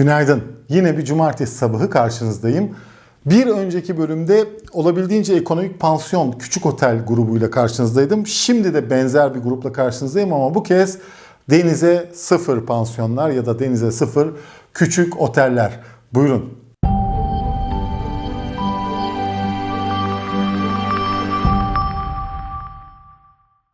Günaydın. Yine bir cumartesi sabahı karşınızdayım. Bir önceki bölümde olabildiğince ekonomik pansiyon küçük otel grubuyla karşınızdaydım. Şimdi de benzer bir grupla karşınızdayım ama bu kez denize sıfır pansiyonlar ya da denize sıfır küçük oteller. Buyurun.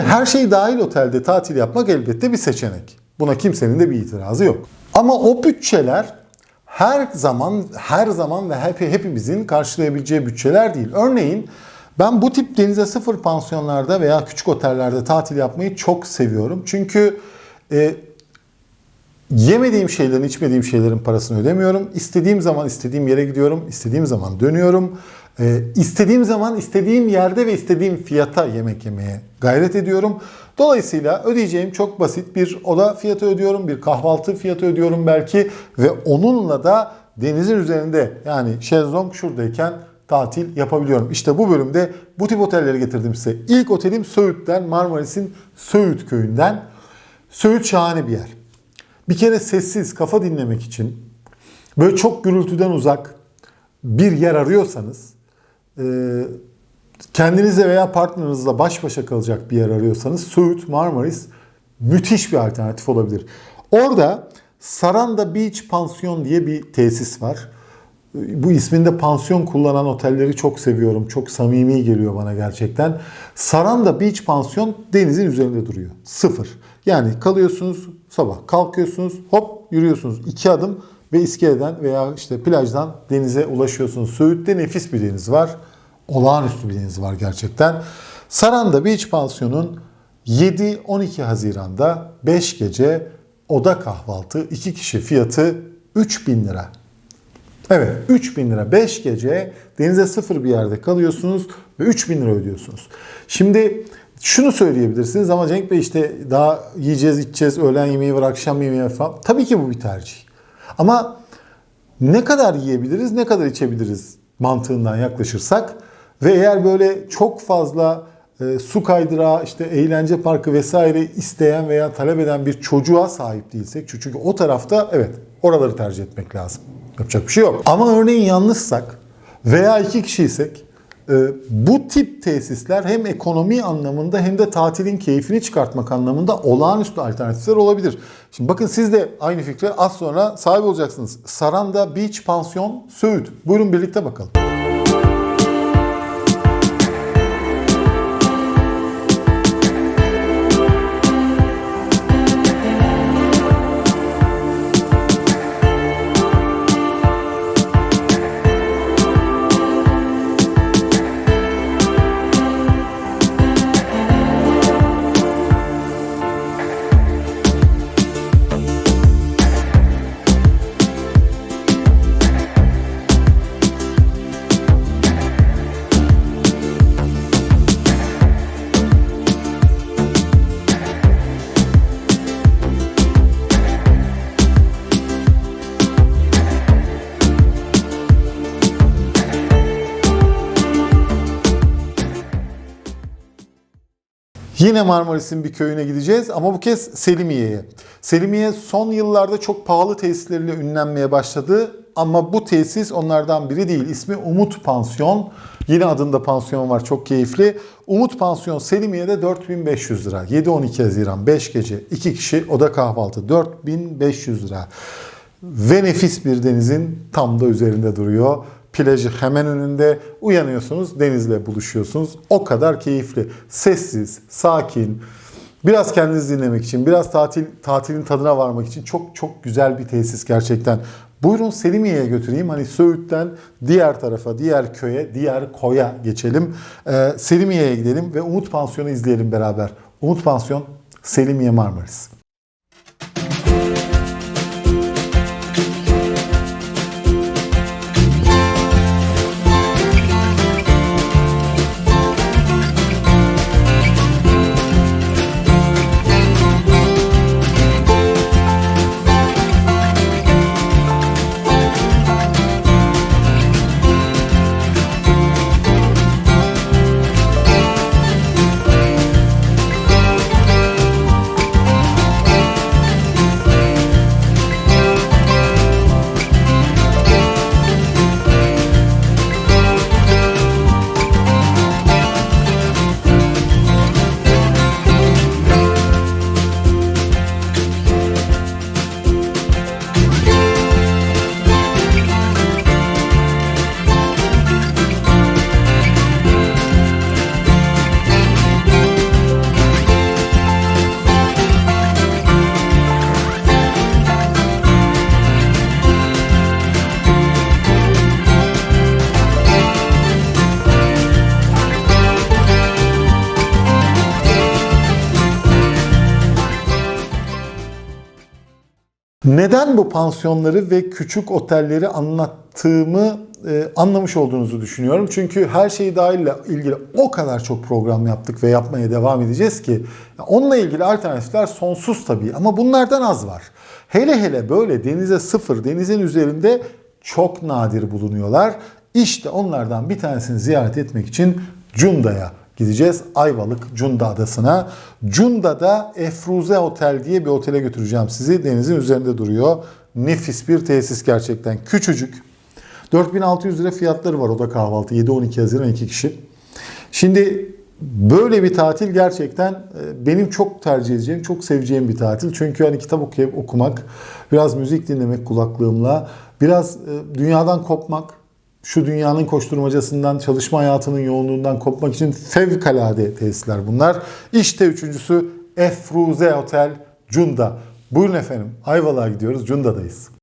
Her şey dahil otelde tatil yapmak elbette bir seçenek. Buna kimsenin de bir itirazı yok. Ama o bütçeler her zaman her zaman ve hep, hepimizin karşılayabileceği bütçeler değil. Örneğin ben bu tip denize sıfır pansiyonlarda veya küçük otellerde tatil yapmayı çok seviyorum. Çünkü e, Yemediğim şeylerin, içmediğim şeylerin parasını ödemiyorum. İstediğim zaman istediğim yere gidiyorum, istediğim zaman dönüyorum. Ee, istediğim zaman istediğim yerde ve istediğim fiyata yemek yemeye gayret ediyorum. Dolayısıyla ödeyeceğim çok basit bir oda fiyatı ödüyorum, bir kahvaltı fiyatı ödüyorum belki ve onunla da denizin üzerinde yani şezlong şuradayken tatil yapabiliyorum. İşte bu bölümde bu tip otelleri getirdim size. İlk otelim Söğüt'ten, Marmaris'in Söğüt köyünden. Söğüt şahane bir yer. Bir kere sessiz, kafa dinlemek için böyle çok gürültüden uzak bir yer arıyorsanız, e, kendinizle veya partnerinizle baş başa kalacak bir yer arıyorsanız Söğüt, Marmaris müthiş bir alternatif olabilir. Orada Saranda Beach Pansiyon diye bir tesis var. Bu isminde pansiyon kullanan otelleri çok seviyorum. Çok samimi geliyor bana gerçekten. Saranda Beach Pansiyon denizin üzerinde duruyor. Sıfır. Yani kalıyorsunuz sabah kalkıyorsunuz hop yürüyorsunuz iki adım ve iskeleden veya işte plajdan denize ulaşıyorsunuz. Söğüt'te nefis bir deniz var. Olağanüstü bir deniz var gerçekten. Saranda Beach Pansiyon'un 7-12 Haziran'da 5 gece oda kahvaltı 2 kişi fiyatı 3000 lira. Evet 3000 lira 5 gece denize sıfır bir yerde kalıyorsunuz ve 3000 lira ödüyorsunuz. Şimdi şunu söyleyebilirsiniz ama Cenk Bey işte daha yiyeceğiz içeceğiz öğlen yemeği var akşam yemeği var falan. Tabii ki bu bir tercih. Ama ne kadar yiyebiliriz ne kadar içebiliriz mantığından yaklaşırsak ve eğer böyle çok fazla e, su kaydırağı, işte eğlence parkı vesaire isteyen veya talep eden bir çocuğa sahip değilsek çünkü o tarafta evet oraları tercih etmek lazım. Yapacak bir şey yok. Ama örneğin yalnızsak veya iki kişiysek bu tip tesisler hem ekonomi anlamında hem de tatilin keyfini çıkartmak anlamında olağanüstü alternatifler olabilir. Şimdi bakın siz de aynı fikre az sonra sahip olacaksınız. Saranda Beach Pansiyon Söğüt. Buyurun birlikte bakalım. Yine Marmaris'in bir köyüne gideceğiz ama bu kez Selimiye'ye. Selimiye son yıllarda çok pahalı tesisleriyle ünlenmeye başladı ama bu tesis onlardan biri değil. İsmi Umut Pansiyon. Yine adında pansiyon var çok keyifli. Umut Pansiyon Selimiye'de 4500 lira. 7-12 Haziran 5 gece 2 kişi oda kahvaltı 4500 lira. Ve nefis bir denizin tam da üzerinde duruyor. Plajı hemen önünde uyanıyorsunuz, denizle buluşuyorsunuz. O kadar keyifli, sessiz, sakin. Biraz kendinizi dinlemek için, biraz tatil tatilin tadına varmak için çok çok güzel bir tesis gerçekten. Buyurun Selimiye'ye götüreyim. Hani Söğüt'ten diğer tarafa, diğer köye, diğer koya geçelim. Ee, Selimiye'ye gidelim ve Umut Pansiyon'u izleyelim beraber. Umut Pansiyon, Selimiye Marmaris. Neden bu pansiyonları ve küçük otelleri anlattığımı e, anlamış olduğunuzu düşünüyorum. Çünkü her şey dahille ilgili o kadar çok program yaptık ve yapmaya devam edeceğiz ki onunla ilgili alternatifler sonsuz tabii ama bunlardan az var. Hele hele böyle denize sıfır, denizin üzerinde çok nadir bulunuyorlar. İşte onlardan bir tanesini ziyaret etmek için Cunda'ya gideceğiz. Ayvalık Cunda Adası'na. Cunda'da Efruze Otel diye bir otele götüreceğim sizi. Denizin üzerinde duruyor. Nefis bir tesis gerçekten. Küçücük. 4600 lira fiyatları var oda kahvaltı. 7-12 Haziran 2 kişi. Şimdi böyle bir tatil gerçekten e, benim çok tercih edeceğim, çok seveceğim bir tatil. Çünkü hani kitap okuyup okumak, biraz müzik dinlemek kulaklığımla, biraz e, dünyadan kopmak, şu dünyanın koşturmacasından, çalışma hayatının yoğunluğundan kopmak için fevkalade tesisler bunlar. İşte üçüncüsü Efruze Otel Cunda. Buyurun efendim Ayvalık'a gidiyoruz. Cunda'dayız.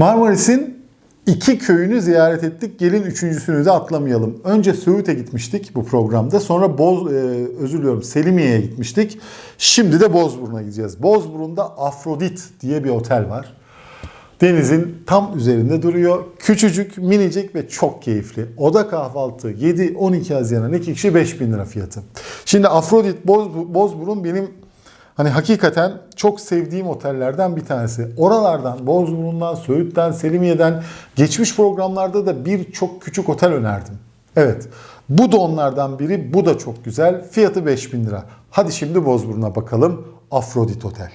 Marmaris'in iki köyünü ziyaret ettik. Gelin üçüncüsünü de atlamayalım. Önce Söğüt'e gitmiştik bu programda. Sonra Boz, e, özür diliyorum Selimiye'ye gitmiştik. Şimdi de Bozburun'a gideceğiz. Bozburun'da Afrodit diye bir otel var. Denizin tam üzerinde duruyor. Küçücük, minicik ve çok keyifli. Oda kahvaltı 7-12 Haziran 2 kişi 5000 lira fiyatı. Şimdi Afrodit Boz, Bozburun benim Hani hakikaten çok sevdiğim otellerden bir tanesi. Oralardan, Bozburun'dan, Söğüt'ten, Selimiye'den geçmiş programlarda da birçok küçük otel önerdim. Evet, bu da onlardan biri. Bu da çok güzel. Fiyatı 5000 lira. Hadi şimdi Bozburun'a bakalım. Afrodit Otel.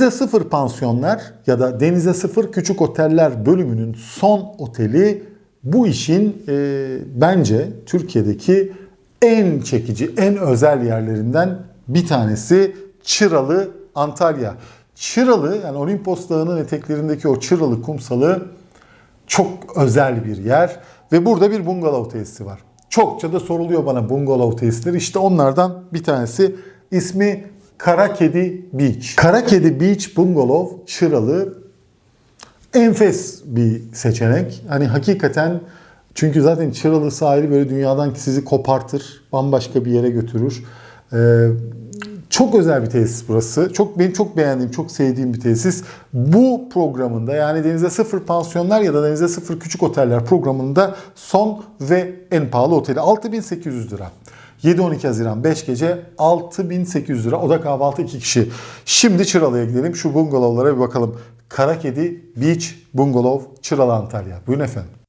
Denize Sıfır Pansiyonlar ya da Denize Sıfır Küçük Oteller bölümünün son oteli bu işin e, bence Türkiye'deki en çekici, en özel yerlerinden bir tanesi Çıralı Antalya. Çıralı yani Olimpos Dağı'nın eteklerindeki o Çıralı kumsalı çok özel bir yer ve burada bir bungalov tesisi var. Çokça da soruluyor bana bungalov tesisleri. İşte onlardan bir tanesi ismi Kara Kedi Beach. Kara Kedi Beach Bungalov Çıralı enfes bir seçenek. Hani hakikaten Çünkü zaten Çıralı sahili böyle dünyadan sizi kopartır, bambaşka bir yere götürür. Ee, çok özel bir tesis burası. Çok benim çok beğendiğim, çok sevdiğim bir tesis. Bu programında yani Denize Sıfır Pansiyonlar ya da Denize Sıfır Küçük Oteller programında son ve en pahalı oteli 6800 lira. 7-12 Haziran 5 gece 6800 lira. Oda kahvaltı 2 kişi. Şimdi Çıralı'ya gidelim. Şu bungalovlara bir bakalım. Kara Kedi Beach Bungalov Çıralı Antalya. Buyurun efendim.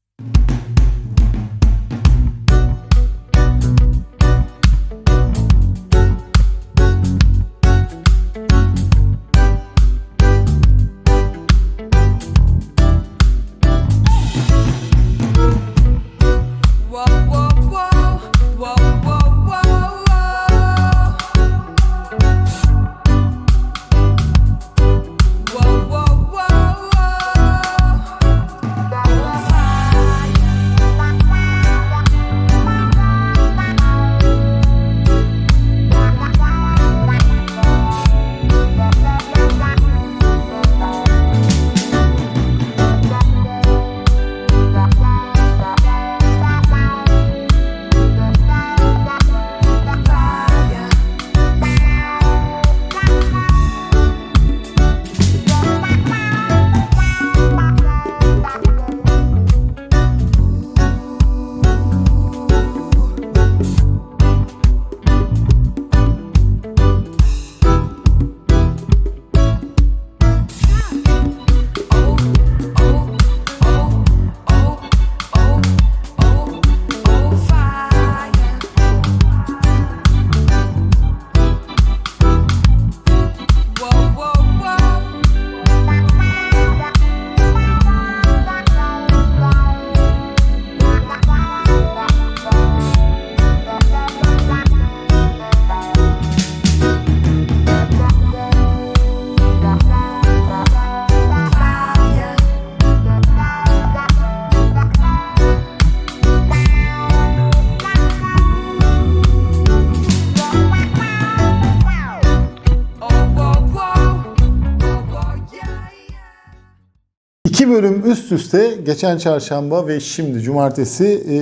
Üst üste geçen çarşamba ve şimdi cumartesi e,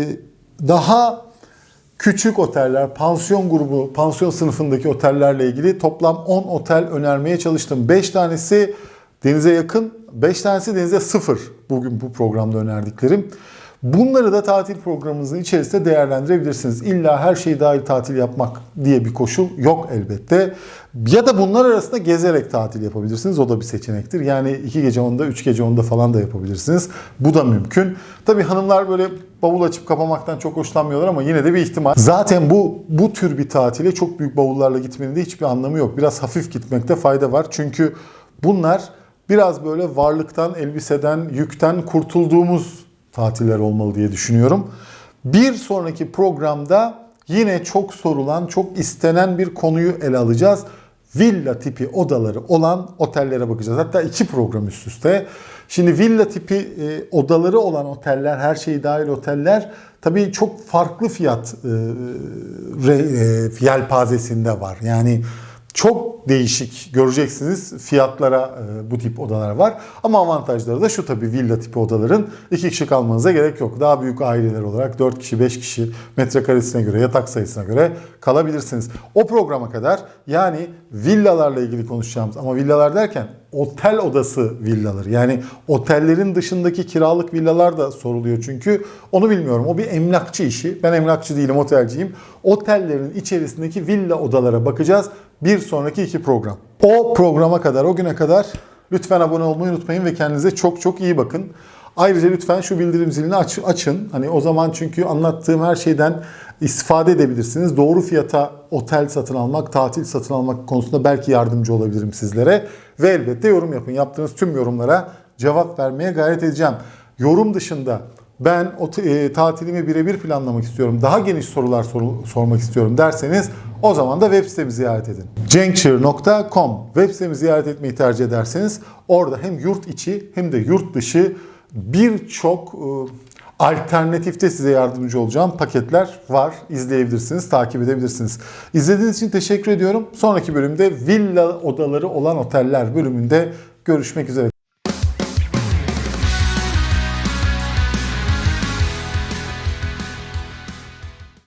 daha küçük oteller, pansiyon grubu, pansiyon sınıfındaki otellerle ilgili toplam 10 otel önermeye çalıştım. 5 tanesi denize yakın, 5 tanesi denize sıfır bugün bu programda önerdiklerim. Bunları da tatil programınızın içerisinde değerlendirebilirsiniz. İlla her şeyi dahil tatil yapmak diye bir koşul yok elbette. Ya da bunlar arasında gezerek tatil yapabilirsiniz. O da bir seçenektir. Yani iki gece onda, üç gece onda falan da yapabilirsiniz. Bu da mümkün. Tabii hanımlar böyle bavul açıp kapamaktan çok hoşlanmıyorlar ama yine de bir ihtimal. Zaten bu bu tür bir tatile çok büyük bavullarla gitmenin de hiçbir anlamı yok. Biraz hafif gitmekte fayda var. Çünkü bunlar biraz böyle varlıktan, elbiseden, yükten kurtulduğumuz tatiller olmalı diye düşünüyorum. Bir sonraki programda yine çok sorulan, çok istenen bir konuyu ele alacağız. Villa tipi odaları olan otellere bakacağız. Hatta iki program üst üste. Şimdi villa tipi e, odaları olan oteller, her şeyi dahil oteller tabii çok farklı fiyat e, re, e, yelpazesinde var. Yani çok değişik göreceksiniz fiyatlara e, bu tip odalar var. Ama avantajları da şu tabii villa tipi odaların iki kişi kalmanıza gerek yok. Daha büyük aileler olarak 4 kişi 5 kişi metrekaresine göre yatak sayısına göre kalabilirsiniz. O programa kadar yani villalarla ilgili konuşacağımız ama villalar derken otel odası villaları. Yani otellerin dışındaki kiralık villalar da soruluyor çünkü onu bilmiyorum. O bir emlakçı işi. Ben emlakçı değilim, otelciyim. Otellerin içerisindeki villa odalara bakacağız. Bir sonraki iki program. O programa kadar, o güne kadar lütfen abone olmayı unutmayın ve kendinize çok çok iyi bakın. Ayrıca lütfen şu bildirim zilini aç, açın. Hani o zaman çünkü anlattığım her şeyden istifade edebilirsiniz. Doğru fiyata otel satın almak, tatil satın almak konusunda belki yardımcı olabilirim sizlere. Ve elbette yorum yapın. Yaptığınız tüm yorumlara cevap vermeye gayret edeceğim. Yorum dışında ben o e, tatilimi birebir planlamak istiyorum, daha geniş sorular soru- sormak istiyorum derseniz o zaman da web sitemi ziyaret edin. cenkçır.com web sitemi ziyaret etmeyi tercih ederseniz orada hem yurt içi hem de yurt dışı birçok e, alternatifte size yardımcı olacağım paketler var. İzleyebilirsiniz, takip edebilirsiniz. İzlediğiniz için teşekkür ediyorum. Sonraki bölümde villa odaları olan oteller bölümünde görüşmek üzere.